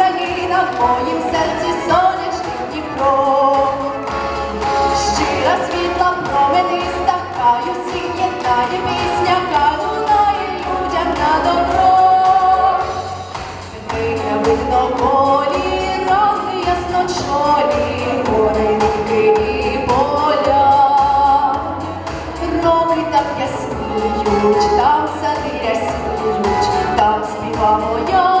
Україна, в моїм серці сонячний Дніпро. Щира світла промениста, хай усіх єднає пісня, яка лунає людям на добро. Вигля полі, рани ясночолі, гори ріки і поля. Роки так ясніють, там сади ясніють, там співа моя.